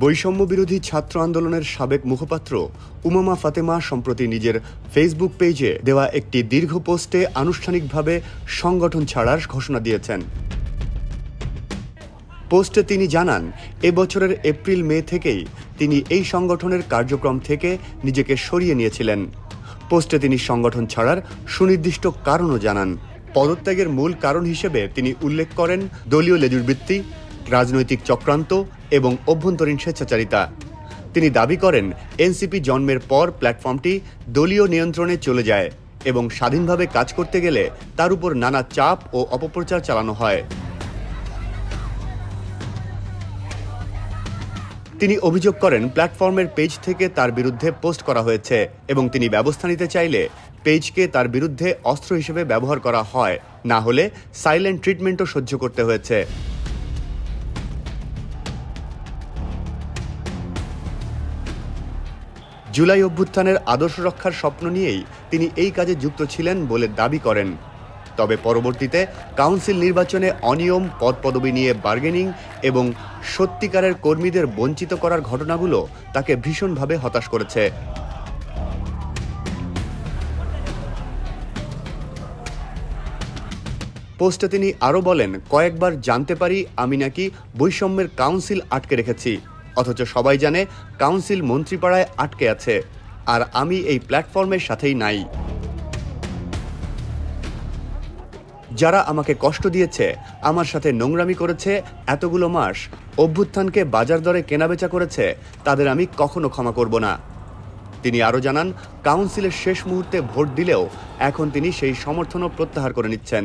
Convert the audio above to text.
বৈষম্য বিরোধী ছাত্র আন্দোলনের সাবেক মুখপাত্র উমামা ফাতেমা সম্প্রতি নিজের ফেসবুক পেজে দেওয়া একটি দীর্ঘ পোস্টে আনুষ্ঠানিকভাবে সংগঠন ছাড়ার ঘোষণা দিয়েছেন। পোস্টে তিনি জানান এবছরের এপ্রিল, মে থেকেই তিনি এই সংগঠনের কার্যক্রম থেকে নিজেকে সরিয়ে নিয়েছিলেন। পোস্টে তিনি সংগঠন ছাড়ার সুনির্দিষ্ট কারণও জানান। পদত্যাগের মূল কারণ হিসেবে তিনি উল্লেখ করেন দলীয় লেজুরবৃত্তি রাজনৈতিক চক্রান্ত এবং অভ্যন্তরীণ স্বেচ্ছাচারিতা। তিনি দাবি করেন, এনসিপি জন্মের পর প্ল্যাটফর্মটি দলীয় নিয়ন্ত্রণে চলে যায় এবং স্বাধীনভাবে কাজ করতে গেলে তার উপর নানা চাপ ও অপপ্রচার চালানো হয়। তিনি অভিযোগ করেন, প্ল্যাটফর্মের পেজ থেকে তার বিরুদ্ধে পোস্ট করা হয়েছে এবং তিনি ব্যবস্থা নিতে চাইলে পেজকে তার বিরুদ্ধে অস্ত্র হিসেবে ব্যবহার করা হয়। না হলে সাইলেন্ট ট্রিটমেন্টও সহ্য করতে হয়েছে। জুলাই অভ্যুত্থানের আদর্শ রক্ষার স্বপ্ন নিয়েই তিনি এই কাজে যুক্ত ছিলেন বলে দাবি করেন। তবে পরবর্তীতে কাউন্সিল নির্বাচনে অনিয়ম, পদপদবি নিয়ে বার্গেনিং এবং সত্যিকারের কর্মীদের বঞ্চিত করার ঘটনাগুলো তাকে ভীষণভাবে হতাশ করেছে। পোস্টে তিনি আরও বলেন, কয়েকবার জানতে পারি আমি নাকি বৈষম্যের কাউন্সিল আটকে রেখেছি। অথচ সবাই জানে কাউন্সিল মন্ত্রীপাড়ায় আটকে আছে। আর আমি এই প্ল্যাটফর্মের সাথেই নাই। যারা আমাকে কষ্ট দিয়েছে, আমার সাথে নোংরামি করেছে এতগুলো মাস, অভ্যুত্থানকে বাজার দরে কেনাবেচা করেছে, তাদের আমি কখনো ক্ষমা করব না। তিনি আরও জানান, কাউন্সিলের শেষ মুহূর্তে ভোট দিলেও এখন তিনি সেই সমর্থনও প্রত্যাহার করে নিচ্ছেন।